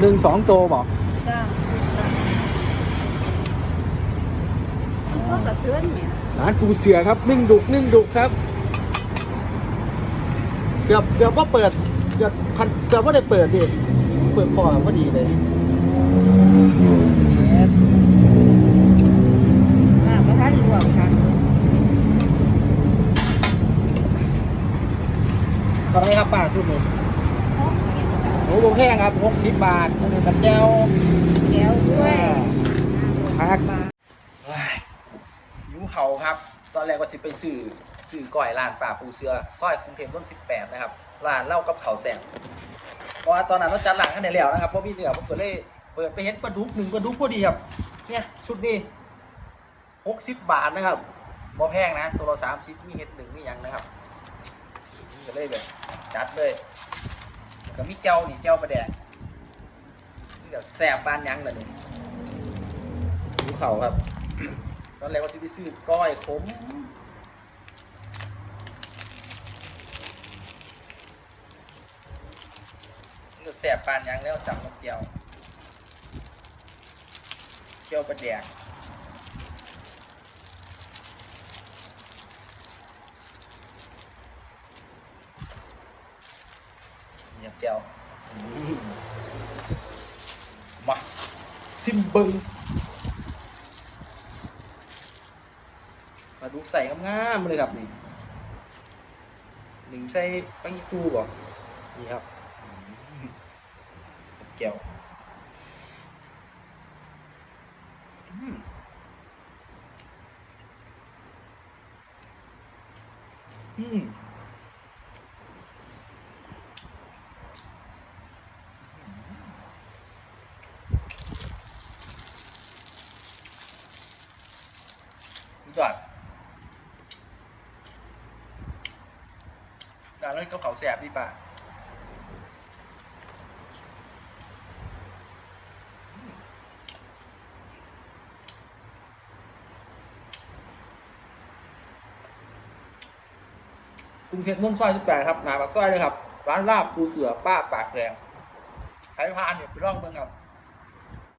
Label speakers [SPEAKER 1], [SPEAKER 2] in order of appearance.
[SPEAKER 1] หนึ่งสองโตบอก
[SPEAKER 2] จ้าก็กระเทือนเนี่ย
[SPEAKER 1] ร้านปูเสือครับนึ่งดุกนึ่งดุกครับเกือบเกือบว่าเปิดเกือบพันเกือบว่าได้เปิดดิเปิดพอพอดีเลย
[SPEAKER 2] อ่าพระท่านรวมค่ะ
[SPEAKER 1] ตอนนี้ครับป้าสุดเลย โอ้โหแพงครับหกสิบบาทจะเป็นกระเจ้า
[SPEAKER 2] แก้วด้วย
[SPEAKER 1] พักหิวเขาครับ ตอนแรกก็จะไปซื้อซื้อก้อยร้านป่าปูเสือซอยกรุงเทพต้นสิบแปดนะครับร้านเหล้ากับเขาวแสงเพราะว่าตอนนั้นเราจัดหลังกันในแล้วนะครับเพราะพี่เหนือผมก็เลยเปิดไปเห็นปลาดุกหนึ่งปลาดุกพอดีครับ เนี่ยชุดนี้หกสิบบาทนะครับบ่แพงนะ ตัวละสามสิบมีเห็ดหนึ่งมีหยังนะครับนี่ก็เลยแบบจัดเลยแล้ว ก็มีเจ้านี่เจ้าประแดกนี่ก็แสบบานยังเลยนี่ดูเขาครับ ตอนแรกว่าจะไปซื้อก้อยขมนี่ก็แสบปานยังแล้วจับนกเจียวเจียวประแดก เนี่ยเจียวมาซิมเบิงปลาดุกใส่งามๆเลยครับนี่หนึ่งใส่ปังยีตูบ่นี่ครับอืมกับแก้วอืม ยอดร้านนั้นก็เขาแสบดีป่ะกรุงเทพมุ่งซอย18ครับหนาปากซอยเลยครับ ร้านลาบปูเสือป้าปากแดงใครพานเนี่ยไปร่องเบิ่งครับ